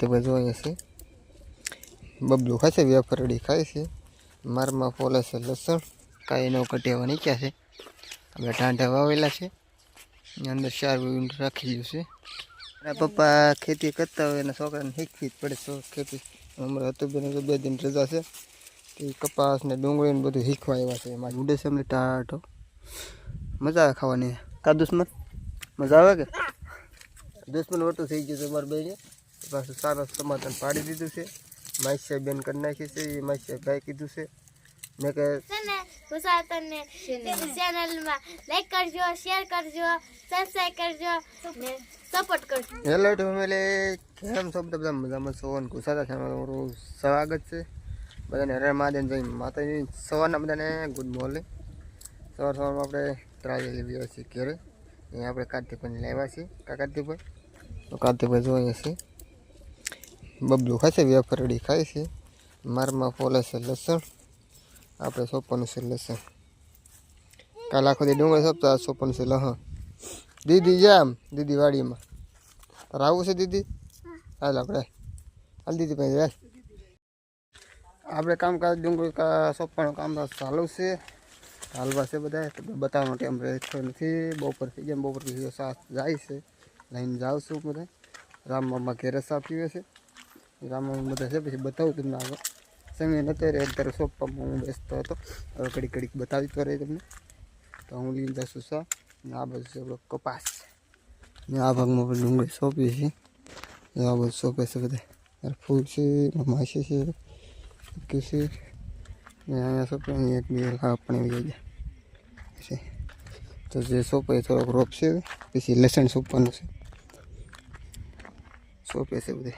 તે બધું અહીંયા છે. બબલું છે વેફરડી ખાય છે. મારમાં ફોલે છે લસણ. કાંઈ નો કટેવા નીકળ્યા છે. આપણે ટાંટા વાવેલા છે. એની અંદર ચાર યુનિટ રાખી દીધું છે. એના પપ્પા ખેતી કરતા હોય એના છોકરાને શીખવી જ પડે તો ખેતી. હમણાં હતું બેન બે દિન રજા છે. તે કપાસ ને ડુંગળી ને બધું શીખવા આવ્યા છે. એમાં ઉડે છે અમને ટાટો મજા આવે ખાવાની. કા દુશ્મન મજા આવે કે? દુશ્મન વટું થઈ ગયું છે મારા બેને પાછું સારા સમાધાન પાડી દીધું છે. માસી બેન કરી નાખી છે એ માસી ભાઈ કીધું છે. મેં કે છે ને ગુજરાતને ચેનલમાં લાઈક કરજો શેર કરજો સબસ્ક્રાઇબ કરજો ને સપોર્ટ કરજો. હેલો ફેમિલી કેમ છો બધા? બધા મજામાં છો અને કુસાતા તમારું સ્વાગત છે. બધાને હરે મહાદેવ જય માતાજી. સવારના બધાને ગુડ મોર્નિંગ સવાર સવારમાં આપણે ત્રાળી લેવી છીએ ઘેરે. અહીંયા આપણે કાર્તિકભાઈને લાવ્યા છીએ. કા કાર્તિકભાઈ? તો કાર્તિકભાઈ જોઈએ છે. બબલું ખાય છે વેફરડી ખાય છે. મારમાં ફોલે છે લસણ, આપણે સોંપવાનું છે લસણ. કાલ આખો દી ડુંગળી સોંપતા આજ સોંપવાનું છે લહણ. દીદી જામ દીદી વાડીમાં. તારે આવું છે દીદી? હાલ આપણે, હાલ દીદી ભાઈ જાય. આપણે કામકાજ ડુંગળી કા સોંપવાનું કામ ચાલુ છે. હાલવા છે બધા, તો બતાવવાનો ટાઈમ રહેતો નથી. બપોર થઈ જાય બપોર પછી સાસ જાય છે. લઈને જાઉં છું બધા. રામ મામા ઘેરે સા પીવે છે. રામ મામા બધા છે, પછી બતાવું તમને આગળ. સમય નતો રહે અત્યારે સોંપવામાં હું બેસતો હતો. હવે ઘડીક કડીક બતાવી તો રહી તમને. તો હું લઈને જશું સા. ને આ બાજુ છે આપણો કપાસ. ને આ ભાગમાં પણ ડુંગળી સોંપી છે આ બધું સોંપે છે બધા. ફૂલ છે માસી છે કે છે. ને અહીંયા સોંપે અહીંયા એક બે પણ આવી જાય. છે. તો જે સોંપે થોડોક રોપ છે. પછી લસણ સોંપવાનું છે. સોંપે છે બધે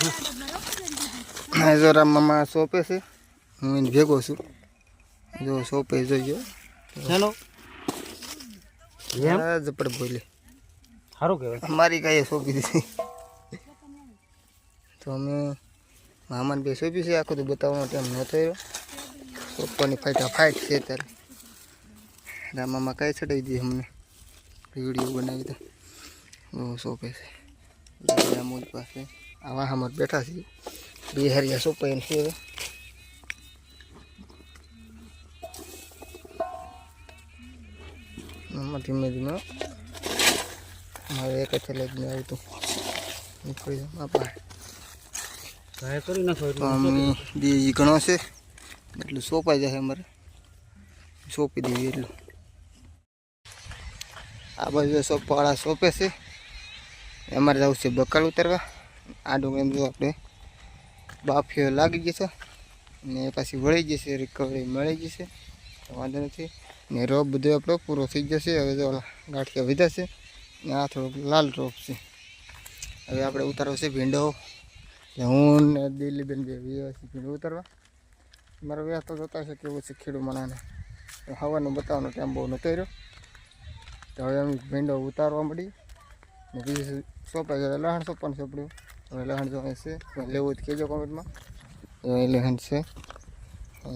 હા જો રામ મામા સોંપે છે. હું એને ભેગો છું. જો સોંપે ચાલો એમ? બોલે. સારું કહેવાય. અમારી કાંઈ સોંપી દીધી. તો અમે મામાને બે સોંપી છે. આખું તો બતાવવાનો ટાઈમ નહોતો રહ્યો સોંપવાની ફાઈટા ફાઈટ છે ત્યારે રામામાં કાંઈ ચડાવી દીધી અમને. વીડિયો બનાવી તો બહુ સોંપે છે. પાસે. આ વાહામાં બેઠા છીએ બે હરિયા સોંપાઈને છે હવે. ધીમે ધીમે મારે એક જ લઈને આવતું. નીકળી જાઉં બાપા. કરી નાખો ઘણો છે. એટલું સોંપાઈ જશે અમારે. સોંપી દેવી એટલું. આ બાજુ સોંપવાળા સોંપે છે. અમારે જવું છે બકાલ ઉતરવા. આ ડુંગળી એમ જો આપણે બાફીઓ લાગી જશે ને પાછી વળી જશે રિકવરી મળી જશે. વાંધો નથી. ને રોપ બધો આપણો પૂરો થઈ જશે. હવે જો ગાંઠિયા વિધાશે ને આ થોડોક લાલ રોપ છે. હવે આપણે ઉતારવો છે ભીંડો. હું ને દિલ્હીબેન બે ભીંડો ઉતારવા. મારો વ્યાસ તો જોતા છે કેવું છે ખેડૂત મનાને તો હવાનું બતાવવાનો ટાઈમ બહુ નહોતો રહ્યો. તો હવે અમે ભીંડો ઉતારવા મળી ને બીજું સોંપાઈ જાય લહણ સોંપવાનું સોંપડ્યું લહણ જો અહીં છે લેવું હોય તો કહેજો કોમેન્ટમાં લહણ છે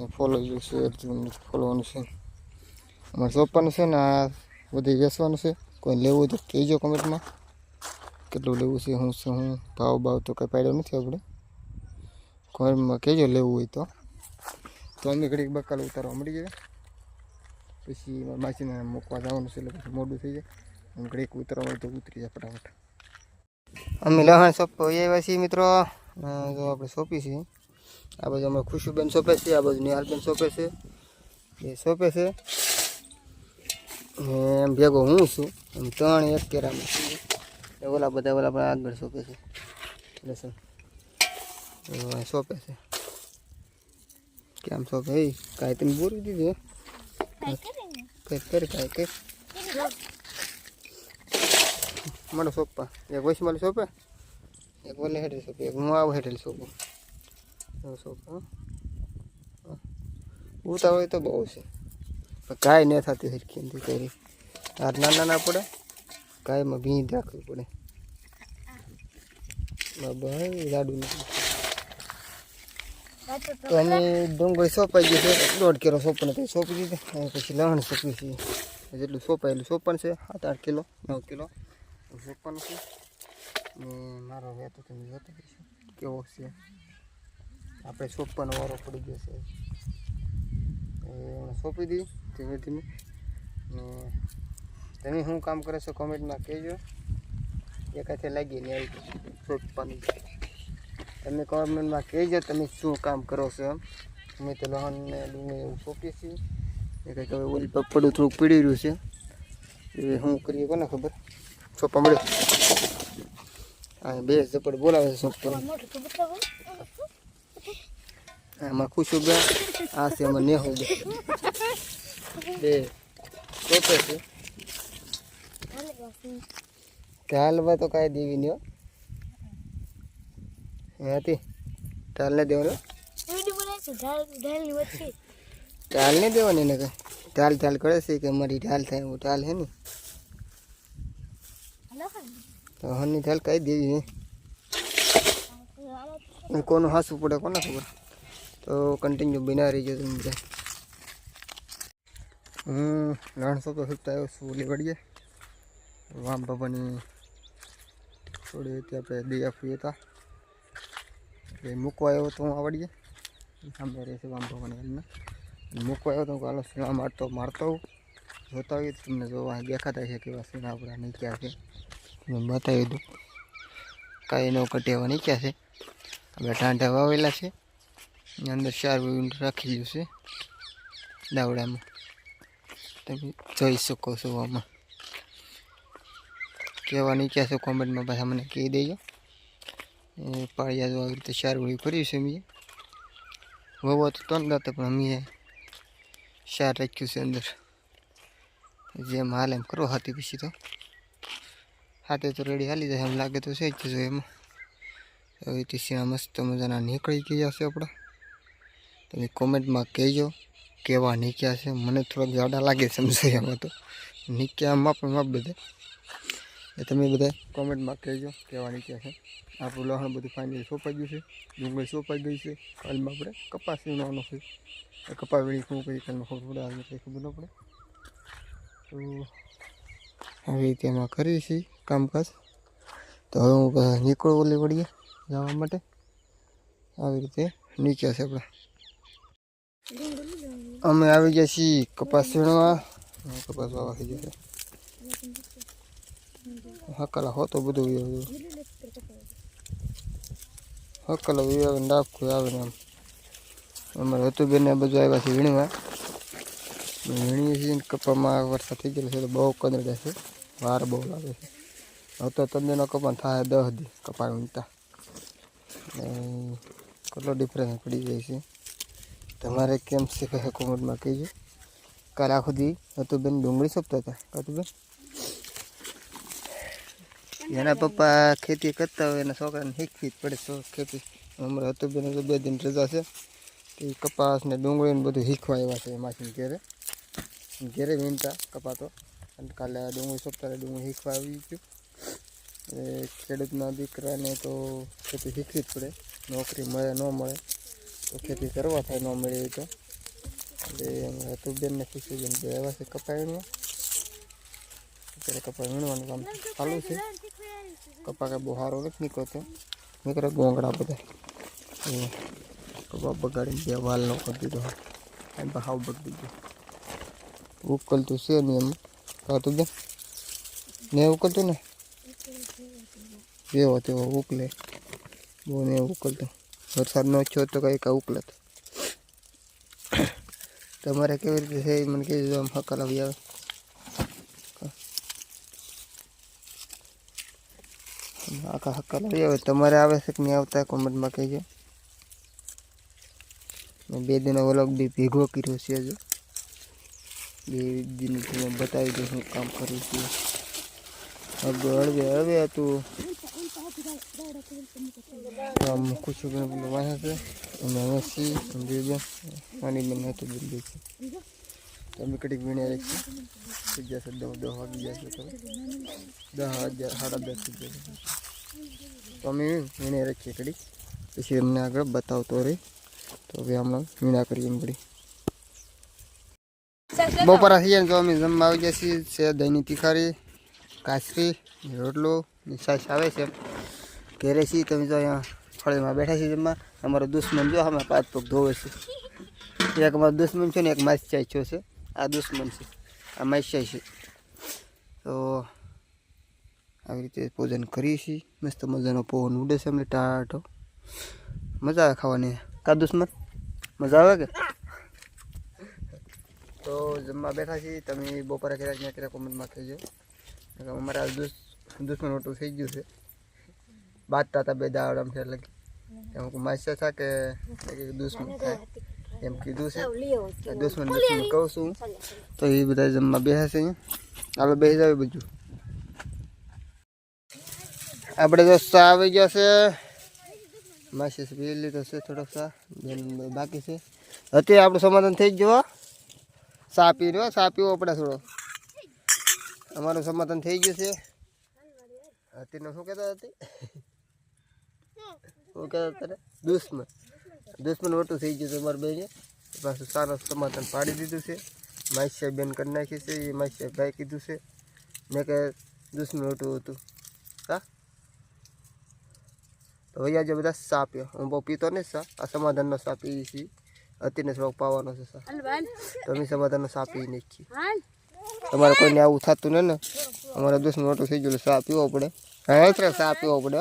ફોલો છે અર્જુન ફોલોવાનું છે અમારે સોંપવાનું છે ને આ બધું વેચવાનું છે કોઈ લેવું હોય તો કહેજો કોમેન્ટમાં કેટલું લેવું છે શું છે શું ભાવ ભાવ તો કંઈ પાડ્યો નથી આપણે કોમેન્ટમાં કહેજો લેવું હોય તો તો અમે ઘડીક બકાલ ઉતારવા મળી જાય પછી માસીને મૂકવા જવાનું છે એટલે પછી મોડું થઈ જાય ઘડીક ઉતરવા મળે તો ઉતરી જાય ફટાફટ અમે લહણ સોંપો આવ્યા છીએ મિત્રો. અ જો આપણે સોંપી છીએ. આ બાજુ અમે ખુશુબેન સોંપે છે આ બાજુ નિહાલબેન સોંપે છે. એ સોંપે છે. ને એમ ભેગો હું છું. એમ ત્રણ એક કેરામાં છીએ. એ ઓલા બધા ઓલા પણ આગળ સોંપે છે. લસણ એવું અહીં સોંપે છે. કેમ સોંપે? એ કાંઈ તમે બોરી દીધી કઈ કરી કાંઈ કઈ મને સોપા. એક વૈશ મારે સોંપે? એક ઓલે હેઠળ સોંપે. એક હું આવું હેઠળ સોંપું. સોંપું ઉતા હોય તો બહુ છે. પણ કાંઈ નહીં થતી સરખી નથી કરી હાર નાના ના પડે. કાંઈમાં ભીં રાખવી પડે. ભાઈ, લાડુ નથી તો અમે ડુંગળી સોંપાઈ ગઈ છે. દોઢ કિલો સોંપણ તો સોંપી દીધી. પછી લહણ સોંપી છે. જેટલું સોંપાયેલું સોંપણ છે, સાત આઠ કિલો, નવ કિલો. સોંપવાનું છે ને મારો વેતો તમે જોતો હશો કેવો છે આપણે સોંપવાનો વારો પડી ગયો છે એમણે સોંપી દી ધીમે ધીમે ને તમે શું કામ કરે છો કોમેન્ટમાં કહેજો એકાથે લાગીને આવી સોંપવાની તમે કોમેન્ટમાં કહેજો તમે શું કામ કરો છો એમ અમે તો લહણને ડુંગળી એવું સોંપીએ છીએ એ કંઈક હવે ઓલી પપ્પડું થોડુંક પીડી રહ્યું છે એ શું કરીએ કોને ખબર સોંપા મળ્યો. હા બે ઝપડ બોલાવે છે બતાવો આમાં ખુશું બે આ છે એમાં નેહ બે બે સોંપે છે. હાલે બાપુ કે હાલમાં તો કાંઈ દેવી નહીં હો. હતી ટાલ દેવાનો ટાલ નહીં દેવાની ને કાંઈ. ટાલ ટાલ કરે છે કે મારી ઢાલ થાય એવું ટાલ હે ને તો હની ઢાલ કાંઈ દેવી નહીં અને કોનું હાસવું પડે કોને ખબર તો કન્ટિન્યુ બિના રહીજો તમે બધા હું લણ સોંપતો સોંપતો આવ્યો છું ઓલી વળીએ વામ બાબાની થોડી હતી આપણે દઈ આપી હતા એટલે મૂકવા આવ્યો તો હું આવડીએ સામે રહે છે વામ બાબાની એમને મૂકવા આવ્યો તો હું કાલો સીણા મારતો મારતો હોઉં જોતા હોઈએ તો તમને જોવા દેખાતા છે કેવા સીણા આપણા નીકળ્યા છે. તમે બતાવી દઉં કાંઈ નો કટેવા નીચ્યા છે. આપણે ટાંટા વાવેલા છે. અંદર ચાર રાખી રાખેલું છે. દાવડામાં. તમે જોઈ શકો છો આમાં. કહેવા નીચ્યા છે કોમેન્ટમાં પાછા મને કહી દેજો. પાળિયા જો આવી રીતે ચાર વળી કર્યું છે મેં વવા તો ત્રણ દાંત પણ અમે ચાર રાખ્યું છે અંદર. જેમ હાલ એમ કરો હતી પછી તો. હાથે તો રેડી હાલી જાય એમ લાગે તો છે જ જો એમાં. હવે ટીસીના મસ્ત મજાના નીકળી ગયા છે આપણા. તમે કોમેન્ટમાં કહેજો કેવા નીકળ્યા છે. મને થોડાક જાડા લાગે સમજાયામાં તો. નીકળ્યા માપ માપ બધા. એ તમે બધા કોમેન્ટમાં કહેજો કેવા નીકળ્યા છે. આપણું લહણ બધું ફાઇનલ સોંપાઈ ગયું છે. ડુંગળી સોંપાઈ ગઈ છે. કાલમાં આપણે કપાસ વીણવાનો છે. કપાસ કપા વીણી શું કરી કાલમાં ખબર પડે આજે કંઈ ખબર ન પડે. તો આવી રીતે એમાં કરીએ છીએ કામકાજ. તો હવે હું નીકળું ઓલી વળીએ જવા માટે. આવી રીતે નીચ્યા છે આપણે. અમે આવી ગયા છીએ કપાસ વીણવા. કપાસ વાવા થઈ જશે હકલા હો તો બધું વ્યવહાર હકલા વ્યવહાર ડાબકું આવે ને આમ. અમારે હતું બેને બધું આવ્યા છે વીણવા. વીણીએ સિઝન કપામાં વરસાદ થઈ ગયેલો છે તો બહુ કંદરડે છે. વાર બહુ લાગે છે. હવે તો તંદેનો કપાન થાય દસ દી કપાળ ને કેટલો ડિફરન્સ પડી જાય છે. તમારે કેમ કહે કોમેન્ટમાં કહેજો કાલે આખો દી બેન ડુંગળી સોંપતા હતા. બેન? એના પપ્પા ખેતી કરતા હોય એના છોકરાને શીખવી જ પડે તો ખેતી. અમારે હતું બેન બે દિન રજા છે. તે કપાસ ને ડુંગળી ને બધું શીખવા આવ્યા છે એમાંથી ઘેરે. ઘેરે વીણતા કપાતો અને કાલે આ ડુંગળી સોંપતા એટલે ડુંગળી શીખવા આવી ગયું એ ખેડૂતના દીકરાને તો ખેતી શીખવી જ પડે નોકરી મળે ન મળે તો ખેતી કરવા થાય ન મળે એ તો એટલે હેતુબેન ને ખુશીબેન બે આવ્યા છે કપા વીણવા અત્યારે કપા વીણવાનું કામ ચાલુ છે કપા કાંઈ બહુ સારો નથી નીકળતો નીકળે ગોંગડા બધા એ કપા બગાડીને બે વાલનો કરી દીધો એમ તો હાવ બગડી ગયો ઉકલતું છે નહીં એમ કાતું બેન ને ઉકલતું ને જેવો તેવો ઉકલે બહુ ને ઉકલતું વરસાદ નો છો તો કંઈક ઉકલત તમારે કેવી રીતે છે એ મને કહેજો આમ હકલ આવી આવે આખા હકલ આવી આવે તમારે આવે છે કે નહીં આવતા કોમેન્ટમાં કહેજો મેં બે દિનો વ્લોગ બી ભેગો કર્યો છે હજુ બે દિન તમે બતાવી દઉં હું કામ કરું છું હવે હળવે હળવે હતું આમ ખુશું બેન પેલું વાંચે છે અને હવે સી સમજી બેન નાની બેન હતું બેન બે છે તમે કડીક વીણે રાખી થઈ જશે દસ દસ વાગી જશે તો દસ હજાર સાડા દસ થઈ જશે તો અમે વીણે રાખીએ કડીક પછી એમને આગળ બતાવતો રહી તો હવે હમણાં વીણા કરીએ એમ પડી બપોરા થઈ જાય તો અમે જમવા આવી છીએ. છે દહીંની તીખારી કાચરી રોટલો ને આવે છે. ઘેરે છીએ તમે જો અહીંયા ફળીમાં બેઠા છીએ જમવા. અમારો દુશ્મન જો અમે પાંચ પગ ધોવે છે. એક અમારો દુશ્મન છે ને એક માસ્યાઈ છો છે. આ દુશ્મન છે. આ માસ્યાઈ છે. તો આવી રીતે ભોજન કરીએ છીએ. મસ્ત મજાનો પવન ઉડે છે અમને ટાટો મજા આવે ખાવાની. કા દુશ્મન? મજા આવે કે? તો જમવા બેઠા છીએ. તમે બપોરે ક્યારેક ક્યાં ક્યારેક કોમેન્ટમાં કહેજો. અમારા દુશ્મન મોટું થઈ ગયું છે. બાજતા હતા બે દાવડામ છે એટલે. એમ માસ્યા થા કે દુશ્મન થાય એમ કીધું છે. દુશ્મન દુશ્મન કહું છું. તો એ બધા જમવા બેઠા છે આપણે બેસી જાવ બધું. આપણે તો સા આવી ગયો છે. માસી પી લીધો છે થોડોક સા બાકી છે. અત્યારે આપણું સમાધાન થઈ જ જવા હો. સા પી રહ્યો સા પીવો પડે થોડો. અમારું સમાધાન થઈ ગયું છે. તેનો શું કહેતા હતી શું કહેતા અત્યારે દુશ્મન. દુશ્મન મોટું થઈ ગયું છે અમારા બેને. પાછું સારું સમાધાન પાડી દીધું છે. માસ્યા બેન કરી નાખી છે, એ માસ્યા ભાઈ કીધું છે. મેં કે દુશ્મન મોટું હતું. હા? તો ભાઈ આજે બધા સા પીઓ હું બહુ પીતો નહીં સા આ સમાધાનનો સા પીએ છીએ અત્યારે શોખ પાવાનો છે સર તમે અમે સમાધાનનો સા પી નહીં છીએ તમારે કોઈને આવું થતું નહીં ને અમારે દોસ્ત મોટો થઈ ગયો સાપ પીવો પડે. હા એટલે સા પીવો પડે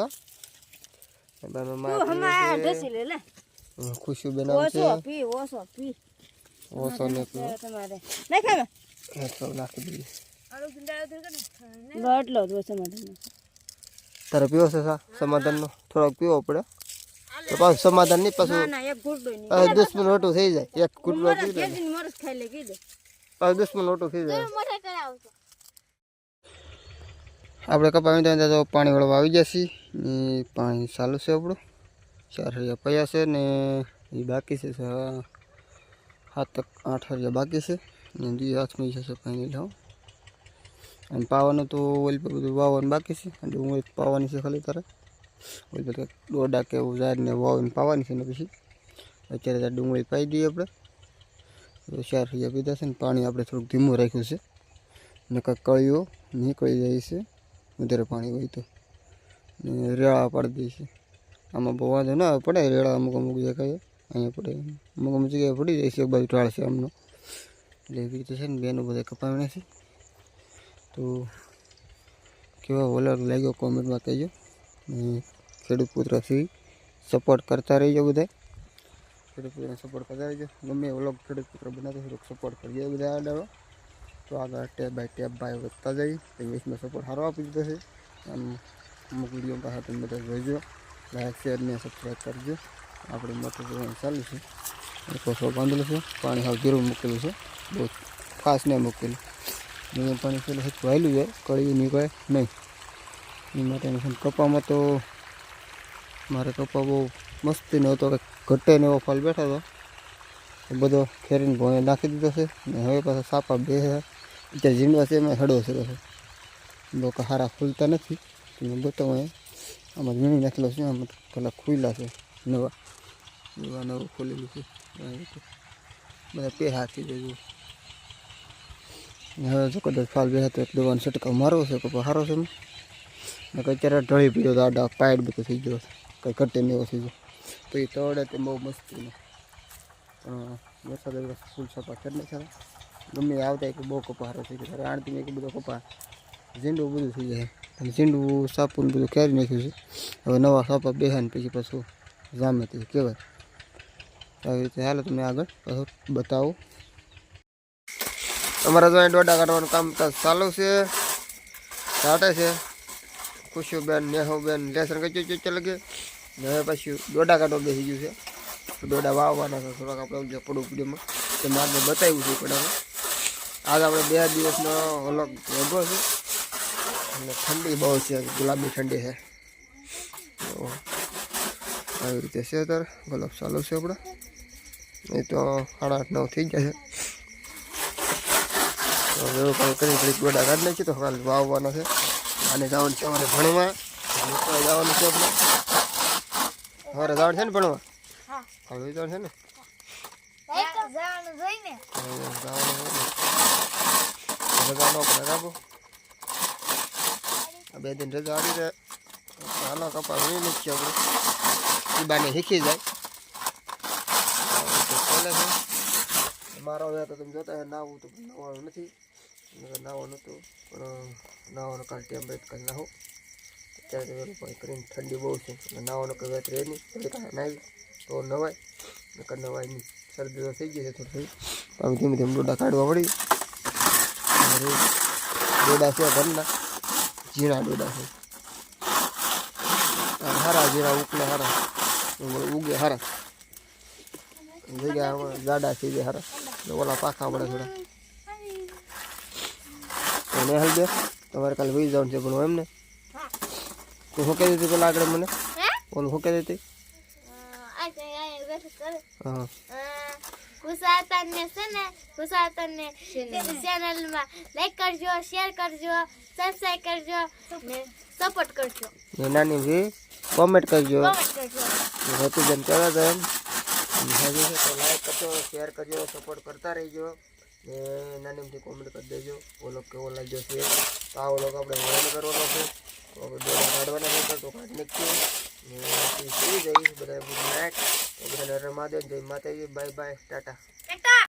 ખુશી બનાવું છે. ઓછો ને. નાખી દઈએ તારે પીવો છે સમાધાનનો થોડોક પીવો પડે. તો પાછું સમાધાન નહીં પાછું. પાછું દુશ્મન ઓટું થઈ જાય. એક કુટલો પી લે પાછું દુશ્મન ઓટું થઈ જાય. આપણે કપાવી ત્યાં તો પાણી વળવા આવી જશે. ને પાણી ચાલુ છે આપણું. ચાર હરિયા પૈયા છે ને એ બાકી છે સા- સાત આઠ હરિયા બાકી છે. ને દી હાથમાં જશે પાણી લાવ. અને પાવાનું તો ઓઇલ પર બધું વાવવાનું બાકી છે. અને હું પાવાની છે ખાલી તારે. કંઈક દોડા કે એવું ઝાડને વાવીને પાવાની છે ને પછી. અત્યારે ત્યાં ડુંગળી પાઈ દઈએ આપણે. ચાર હરિયા પીધા છે ને, પાણી આપણે થોડુંક ધીમું રાખ્યું છે. ને કાંઈક કળીઓ નીકળી જાય છે, વધારે પાણી હોય તો. ને રેળા પાડી દઈએ છે આમાં બહુ વાંધો ના પડે રેળા અમુક અમુક જગ્યાએ, અહીંયા પડે અમુક અમુક જગ્યાએ પડી જાય છે, એક બાજુ ઢાળ છે આમનો. એટલે એવી રીતે છે ને, બેનો બધા કપાવીને છે. તો કેવા વલર લાગ્યો કોમેન્ટમાં કહેજો. ને ખેડૂત પુત્રથી સપોર્ટ કરતા રહીજો બધા ખેડૂત પુત્રને સપોર્ટ કરતા રહીજો. ગમે એવો વ્લોગ ખેડૂત પુત્ર બનાવતો થોડોક સપોર્ટ કરીએ બધા આડાળો તો આગળ ટેપ બાય ટેપ બાય વધતા જઈએ ઇંગ્લિશમાં સપોર્ટ સારો આપી દીધો છે. આમ અમુક વીડિયો પાસે તમે બધા જોઈજો લાઈક શેર ને સબસ્ક્રાઈબ કરજો. આપણે મોટું જોવાનું ચાલુ છે. કોસો બાંધેલું છે. પાણી હાવ જીરું મૂકેલું છે. બહુ ખાસ નહીં મૂકેલું. મેં પાણી પેલું હજુ વહેલું છે કળી નીકળે નહીં. એ માટેનું કપામાં તો મારે કપા બહુ મસ્તીનો હતો કે ઘટે ને એવો ફળ બેઠો હતો. એ બધો ખેરીને ભોંય નાખી દીધો છે ને હવે પાછા સાપા બે છે. અત્યારે ઝીંડવા છે, એમાં હડો છે બહુ હારા ખુલતા નથી. તમે બતાવો અહીંયા. આમાં ઝીણી નાખેલો છે, આમાં પેલા ખુલ્લા છે, નવા. નવા નવું ખોલેલું છે. બધા પે હાથી જજો ને હવે જો કદાચ ફાલ બે હતો એટલે દવાનો છટકાવ મારવો છે કપા સારો છે ને અત્યારે ઢળી પીડ્યો આડા પાયડ બધું થઈ ગયો કંઈ કટે ને એવો થઈ ગયો તો એ તોડે તે બહુ મસ્તી પણ વરસાદ એવો ફૂલ સપા કરી નાખ્યા ગમે એ આવતા કે બહુ કપા હારો થઈ ગયો આણતી મેં કે બધો કપા ઝીંડું બધું થઈ જાય અને ઝીંડું સાપું બધું ખેરી નાખ્યું છે હવે નવા સાપા બેહે ને પછી પાછું જામે તે કહેવાય તો આવી રીતે હાલો તમે આગળ પાછું બતાવો તમારા તો અહીં દોડા કાઢવાનું કામ ચાલુ છે કાઢે છે ખુશીબેન નેહુબેન લેસન કચું ચું લગે ને હવે પછી દોડા કાંટો બેસી ગયું છે. દોડા વાવવાના છે. થોડાક આપણે જે પડું પીડીમાં તે મારે બતાવ્યું છે પડામાં આજ આપણે બે દિવસનો અલગ વધો છે. અને ઠંડી બહુ છે. ગુલાબી ઠંડી છે. આવી રીતે છે અત્યારે. ગુલાબ ચાલુ છે આપણે. એ તો સાડા આઠ, નવ થઈ જશે એવું કંઈ કરી ગોડા કાઢી નાખીએ તો ખાલી વાવવાના છે. અને જવાનું છે અમારે ભણવા. જવાનું છે આપણે. અમારે જવાનું છે ને ભણવા? હા. હવે જવાનું છે ને? જવાનું જોઈને છે ને. બે દિન રજા આવી રહે નાના કપા વીણી નાખીએ આપણે. એ બાને શીખી જાય. ચાલે છે. મારો હવે તો તમે જોતા નાવું તો નાવાનું નથી. નાવાનું નહોતું પણ નાવાનો કાલ ટાઈમ બેટ કરી નાખું. તો વેલું કરીને ઠંડી બહુ છે નાવાનો કંઈ વાત રહે નહીં પછી તો નવાય નકર નવાય નહીં શરદી થઈ ગઈ છે થોડી પણ ધીમે ધીમે ડોડા કાઢવા પડી દોડા છે ઘરના ઝીણા ડોડા છે હારા ઝીણા ઉકલે હારા ઉગે હારા જગ્યા જાડા થઈ ગયા હારા ઓલા પાખા પડે થોડા એને હાલ દે તમારે કાલે વહી જવાનું છે પણ એમ ને તું શું કહી દીધી પેલા આગળ મને હે ઓલું શું કહી દીધી આ તો અહીંયા બેઠું કરે હા કુસાતનને છે ને કુસાતનને ચેનલમાં લાઈક કરજો શેર કરજો સબસ્ક્રાઇબ કરજો ને સપોર્ટ કરજો ને નાની ભી કોમેન્ટ કરજો કોમેન્ટ કરજો રતુજન કહેવા હતા એમ હજુ છે તો લાઈક કરજો શેર કરજો સપોર્ટ કરતા રહેજો ને નાનીમથી કોમેન્ટ કરી દેજો ઓલો કેવો લાગ્યો છે તો આ ઓલો આપણે હેરાન કરવાનો છે તો કાઢવાના બધા ગુડ નાઇટ તો બધાને રમાદેવ જય માતાજી બાય બાય ટાટા!